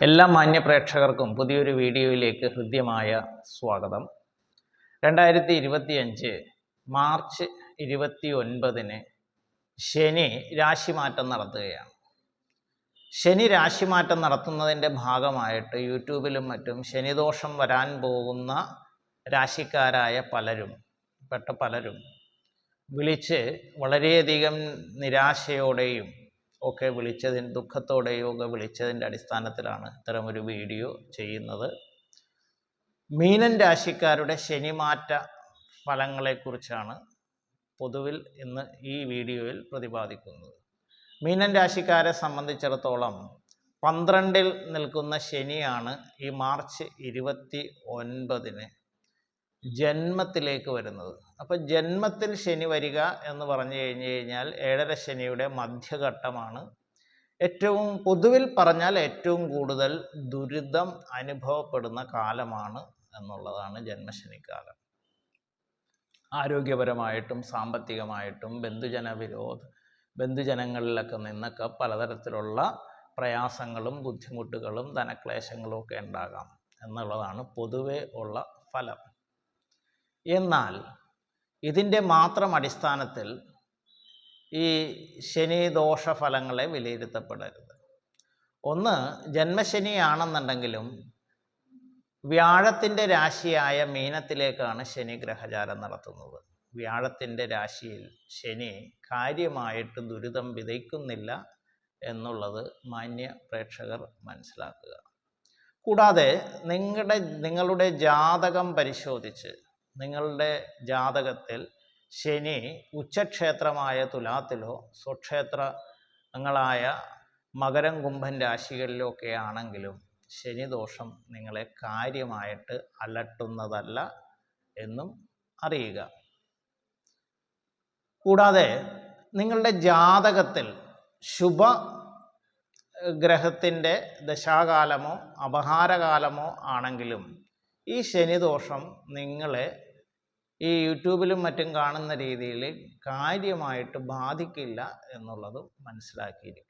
എല്ലാ മാന്യപ്രേക്ഷകർക്കും പുതിയൊരു വീഡിയോയിലേക്ക് ഹൃദ്യമായ സ്വാഗതം. രണ്ടായിരത്തി ഇരുപത്തിയഞ്ച് മാർച്ച് ഇരുപത്തി ഒൻപതിന് ശനി രാശിമാറ്റം നടത്തുകയാണ്. ശനി രാശിമാറ്റം നടത്തുന്നതിന്റെ ഭാഗമായിട്ട് യൂട്യൂബിലും മറ്റും ശനിദോഷം വരാൻ പോകുന്ന രാശിക്കാരായ പലരും പെട്ട പലരും വിളിച്ച് വളരെയധികം നിരാശയോടെയും ഒക്കെ വിളിച്ചതിന് ദുഃഖത്തോടെയോ ഒക്കെ വിളിച്ചതിന്റെ അടിസ്ഥാനത്തിലാണ് ഇത്തരമൊരു വീഡിയോ ചെയ്യുന്നത്. മീനൻ രാശിക്കാരുടെ ശനിമാറ്റ ഫലങ്ങളെക്കുറിച്ചാണ് പൊതുവിൽ ഇന്ന് ഈ വീഡിയോയിൽ പ്രതിപാദിക്കുന്നത്. മീനൻ രാശിക്കാരെ സംബന്ധിച്ചിടത്തോളം പന്ത്രണ്ടിൽ നിൽക്കുന്ന ശനിയാണ് ഈ മാർച്ച് ഇരുപത്തി ഒൻപതിന് ജന്മത്തിലേക്ക് വരുന്നത്. അപ്പോൾ ജന്മത്തിൽ ശനി വരിക എന്ന് പറഞ്ഞു കഴിഞ്ഞു കഴിഞ്ഞാൽ ഏഴര ശനിയുടെ മധ്യഘട്ടമാണ്. ഏറ്റവും പൊതുവിൽ പറഞ്ഞാൽ ഏറ്റവും കൂടുതൽ ദുരിതം അനുഭവപ്പെടുന്ന കാലമാണ് എന്നുള്ളതാണ് ജന്മശനിക്കാലം. ആരോഗ്യപരമായിട്ടും സാമ്പത്തികമായിട്ടും ബന്ധുജന വിരോധ ബന്ധുജനങ്ങളിലൊക്കെ നിന്നൊക്കെ പലതരത്തിലുള്ള പ്രയാസങ്ങളും ബുദ്ധിമുട്ടുകളും ധനക്ലേശങ്ങളും ഒക്കെ ഉണ്ടാകാം എന്നുള്ളതാണ് പൊതുവെ ഉള്ള ഫലം. എന്നാൽ ഇതിന്റെ മാത്രം അടിസ്ഥാനത്തിൽ ഈ ശനി ദോഷ ഫലങ്ങളെ വിലയിരുത്തപ്പെടരുത്. ഒന്ന് ജന്മശനിയാണെന്നുണ്ടെങ്കിലും വ്യാഴത്തിന്റെ രാശിയായ മീനത്തിലേക്കാണ് ശനി ഗ്രഹചാരം നടത്തുന്നത്. വ്യാഴത്തിന്റെ രാശിയിൽ ശനി കാര്യമായിട്ട് ദുരിതം വിതയ്ക്കുന്നില്ല എന്നുള്ളത് മാന്യ പ്രേക്ഷകർ മനസ്സിലാക്കുക. കൂടാതെ നിങ്ങളുടെ നിങ്ങളുടെ ജാതകം പരിശോധിച്ച് നിങ്ങളുടെ ജാതകത്തിൽ ശനി ഉച്ചക്ഷേത്രമായ തുലാത്തിലോ സ്വക്ഷേത്രങ്ങളായ മകരം കുംഭൻ രാശികളിലോ ഒക്കെ ആണെങ്കിലും ശനിദോഷം നിങ്ങളെ കാര്യമായിട്ട് അലട്ടുന്നതല്ല എന്നും അറിയുക. കൂടാതെ നിങ്ങളുടെ ജാതകത്തിൽ ശുഭ ഗ്രഹത്തിന്റെ ദശാകാലമോ അപഹാരകാലമോ ആണെങ്കിലും ഈ ശനിദോഷം നിങ്ങളെ ഈ യൂട്യൂബിലും മറ്റും കാണുന്ന രീതിയിൽ കാര്യമായിട്ട് ബാധിക്കില്ല എന്നുള്ളതും മനസ്സിലാക്കിയിരിക്കുക.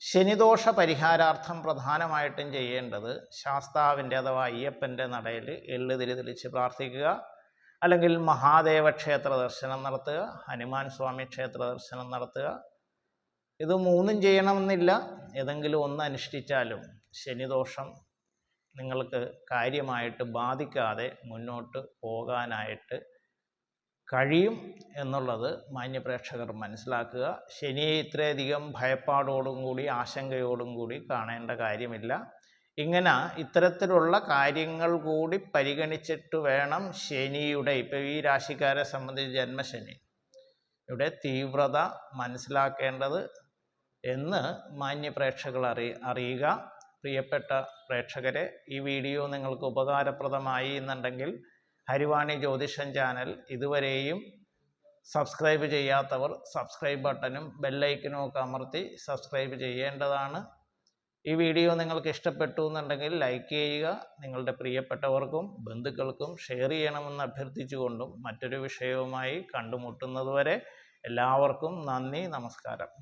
ശനിദോഷ പരിഹാരാർത്ഥം പ്രധാനമായിട്ടും ചെയ്യേണ്ടത് ശാസ്താവിന്റെ അഥവാ അയ്യപ്പന്റെ നടയിൽ എള്ളു തിരിതിരിച്ച് പ്രാർത്ഥിക്കുക അല്ലെങ്കിൽ മഹാദേവ ക്ഷേത്ര ദർശനം നടത്തുക ഹനുമാൻ സ്വാമി ക്ഷേത്ര ദർശനം നടത്തുക. ഇത് മൂന്നും ചെയ്യണമെന്നില്ല. ഏതെങ്കിലും ഒന്ന് അനുഷ്ഠിച്ചാലും ശനിദോഷം നിങ്ങൾക്ക് കാര്യമായിട്ട് ബാധിക്കാതെ മുന്നോട്ട് പോകാനായിട്ട് കഴിയും എന്നുള്ളത് മാന്യപ്രേക്ഷകർ മനസ്സിലാക്കുക. ശനിയെ ഇത്രയധികം ഭയപ്പാടോടും കൂടി ആശങ്കയോടും കൂടി കാണേണ്ട കാര്യമില്ല. ഇങ്ങനെ ഇത്തരത്തിലുള്ള കാര്യങ്ങൾ കൂടി പരിഗണിച്ചിട്ട് വേണം ശനിയുടെ ഇപ്പോൾ ഈ രാശിക്കാരെ സംബന്ധിച്ച് ജന്മശനി ഇവിടെ തീവ്രത മനസ്സിലാക്കേണ്ടത് എന്ന് മാന്യ പ്രേക്ഷകൾ അറി അറിയുക. പ്രിയപ്പെട്ട പ്രേക്ഷകരെ ഈ വീഡിയോ നിങ്ങൾക്ക് ഉപകാരപ്രദമായി എന്നുണ്ടെങ്കിൽ ഹരിവാണി ജ്യോതിഷം ചാനൽ ഇതുവരെയും സബ്സ്ക്രൈബ് ചെയ്യാത്തവർ സബ്സ്ക്രൈബ് ബട്ടനും ബെല്ലൈക്കനും ഒക്കെ അമർത്തി സബ്സ്ക്രൈബ് ചെയ്യേണ്ടതാണ്. ഈ വീഡിയോ നിങ്ങൾക്ക് ഇഷ്ടപ്പെട്ടു എന്നുണ്ടെങ്കിൽ ലൈക്ക് ചെയ്യുക നിങ്ങളുടെ പ്രിയപ്പെട്ടവർക്കും ബന്ധുക്കൾക്കും ഷെയർ ചെയ്യണമെന്ന് അഭ്യർത്ഥിച്ചുകൊണ്ടും മറ്റൊരു വിഷയവുമായി കണ്ടുമുട്ടുന്നതുവരെ എല്ലാവർക്കും നന്ദി നമസ്കാരം.